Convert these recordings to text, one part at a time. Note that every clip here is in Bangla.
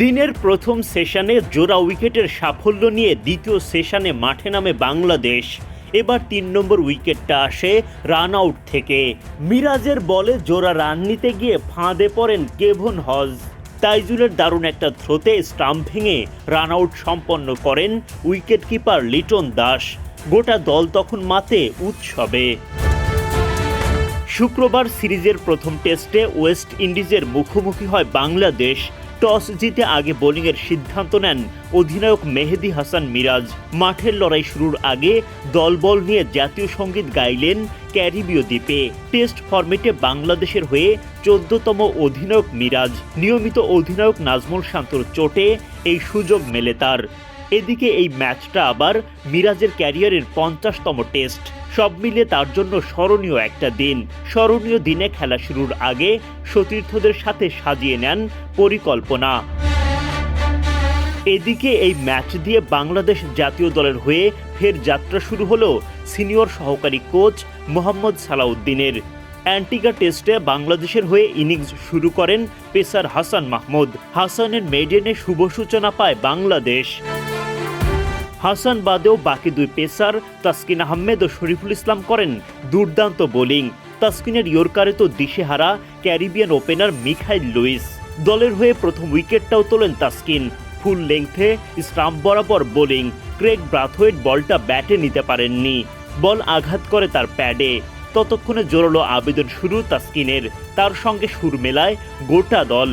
দিনের প্রথম সেশনে জোড়া উইকেটের সাফল্য নিয়ে দ্বিতীয় সেশনে মাঠে নামে বাংলাদেশ। এবার তিন নম্বর উইকেটটা আসে রান আউট থেকে। মিরাজের বলে জোড়া রান নিতে গিয়ে ফাঁদে পড়েন কেভন হজ। তাইজুলের দারুণ একটা থ্রোতে স্টাম্প ভেঙে রান আউট সম্পন্ন করেন উইকেট কিপার লিটন দাস। গোটা দল তখন মাতে উৎসবে। শুক্রবার সিরিজের প্রথম টেস্টে ওয়েস্ট ইন্ডিজের মুখোমুখি হয় বাংলাদেশ। টস জিতে আগে বোলিংয়ের সিদ্ধান্ত নেন অধিনায়ক মেহেদি হাসান মিরাজ। মাঠের লড়াই শুরুর আগে দলবল নিয়ে জাতীয় সংগীত গাইলেন ক্যারিবীয় দ্বীপে। টেস্ট ফরম্যাটে বাংলাদেশের হয়ে চোদ্দতম অধিনায়ক মিরাজ। নিয়মিত অধিনায়ক নাজমুল শান্তর চোটে এই সুযোগ মেলে তার। এদিকে এই ম্যাচটা আবার মিরাজের ক্যারিয়ারের পঞ্চাশতম টেস্ট। সব মিলে তার জন্য স্মরণীয় একটা দিন। স্মরণীয় দিনে খেলা শুরুর আগে সতীর্থদের সাথে সাজিয়ে নেন পরিকল্পনা। এদিকে এই ম্যাচ দিয়ে বাংলাদেশ জাতীয় দলের হয়ে ফের যাত্রা শুরু হলো সিনিয়র সহকারী কোচ মোহাম্মদ সালাউদ্দিনের। অ্যান্টিগা টেস্টে বাংলাদেশের হয়ে ইনিংস শুরু করেন পেসার হাসান মাহমুদ। হাসানের মেডেনে শুভ সূচনা পায় বাংলাদেশ। হাসান বাদেও বাকি দুই পেসার তাসকিন আহমেদ ও শরীফুল ইসলাম করেন দুর্দান্ত বোলিং। তাসকিনের ইয়র্কারে তো দিশেহারা, ক্যারিবিয়ান ওপেনার মিখাইল লুইস। দলের হয়ে প্রথম উইকেটটাও তোলেন তাসকিন। ফুল লেংথে স্টাম্প বরাবর বোলিং। ক্রেগ ব্রাথওয়েট বলটা ব্যাটে নিতে পারেননি। বল আঘাত করে তার প্যাডে। ততক্ষণে জোরালো আবেদন শুরু তাসকিনের। তার সঙ্গে সুর মেলায় গোটা দল।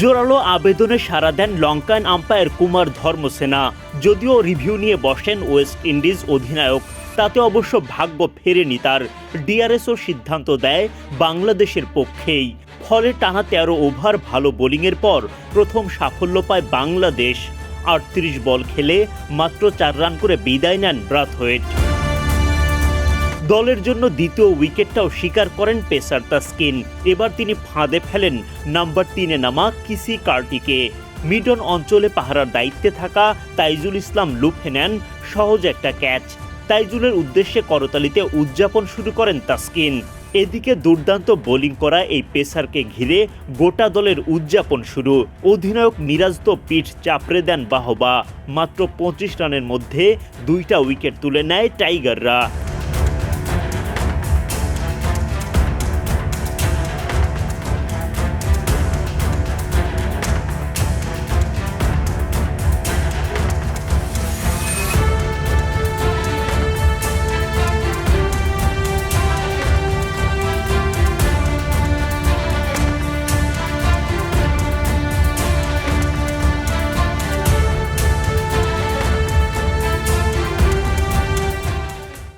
জোরালো আবেদনে সাড়া দেন লঙ্কান আম্পায়ার কুমার ধর্মসেনা। যদিও রিভিউ নিয়ে বসেন ওয়েস্ট ইন্ডিজ অধিনায়ক, তাতে অবশ্য ভাগ্য ফেরেনি তার। ডিআরএসও সিদ্ধান্ত দেয় বাংলাদেশের পক্ষেই। ফলে টানা তেরো ওভার ভালো বোলিংয়ের পর প্রথম সাফল্য পায় বাংলাদেশ। আটত্রিশ বল খেলে মাত্র চার রান করে বিদায় নেন ব্রাথওয়েট। দলের জন্য দ্বিতীয় উইকেটটাও স্বীকার করেন পেসার তাস্কিন। এবার তিনি ফাঁদে ফেলেন নাম্বার তিনে নামা কিসি কার্টিকে। মিডন অঞ্চলে পাহারার দায়িত্বে থাকা তাইজুল ইসলাম লুফে নেন সহজ একটা ক্যাচ। তাইজুলের উদ্দেশ্যে করতালিতে উদযাপন শুরু করেন তাস্কিন। এদিকে দুর্দান্ত বোলিং করা এই পেসারকে ঘিরে গোটা দলের উদযাপন শুরু। অধিনায়ক মিরাজ তো পিঠ চাপড়ে দেন বাহবা। মাত্র পঁচিশ রানের মধ্যে দুইটা উইকেট তুলে নেয় টাইগাররা।